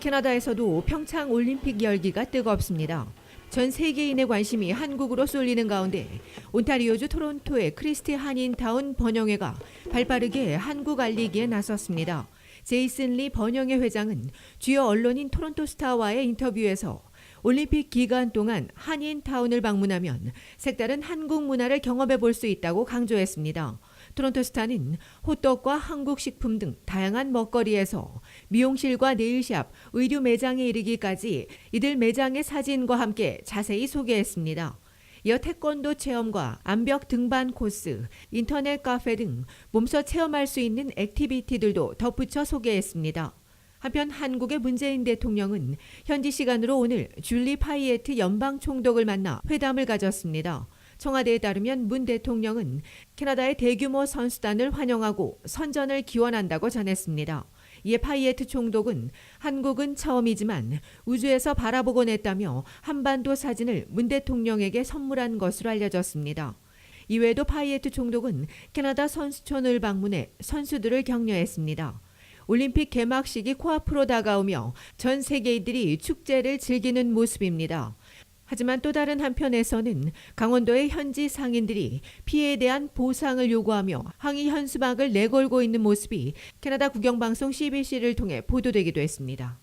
캐나다에서도 평창 올림픽 열기가 뜨겁습니다. 전 세계인의 관심이 한국으로 쏠리는 가운데 온타리오주 토론토의 크리스티 한인타운 번영회가 발빠르게 한국 알리기에 나섰습니다. 제이슨 리 번영회 회장은 주요 언론인 토론토 스타와의 인터뷰에서 올림픽 기간 동안 한인타운을 방문하면 색다른 한국 문화를 경험해 볼 수 있다고 강조했습니다. 토론토 스타는 호떡과 한국 식품 등 다양한 먹거리에서 미용실과 네일샵, 의류 매장에 이르기까지 이들 매장의 사진과 함께 자세히 소개했습니다. 이어 태권도 체험과 암벽 등반 코스, 인터넷 카페 등 몸소 체험할 수 있는 액티비티들도 덧붙여 소개했습니다. 한편 한국의 문재인 대통령은 현지 시간으로 오늘 줄리 파이에트 연방 총독을 만나 회담을 가졌습니다. 청와대에 따르면 문 대통령은 캐나다의 대규모 선수단을 환영하고 선전을 기원한다고 전했습니다. 이에 파이에트 총독은 한국은 처음이지만 우주에서 바라보곤 했다며 한반도 사진을 문 대통령에게 선물한 것으로 알려졌습니다. 이외에도 파이에트 총독은 캐나다 선수촌을 방문해 선수들을 격려했습니다. 올림픽 개막식이 코앞으로 다가오며 전 세계인들이 축제를 즐기는 모습입니다. 하지만 또 다른 한편에서는 강원도의 현지 상인들이 피해에 대한 보상을 요구하며 항의 현수막을 내걸고 있는 모습이 캐나다 국영방송 CBC를 통해 보도되기도 했습니다.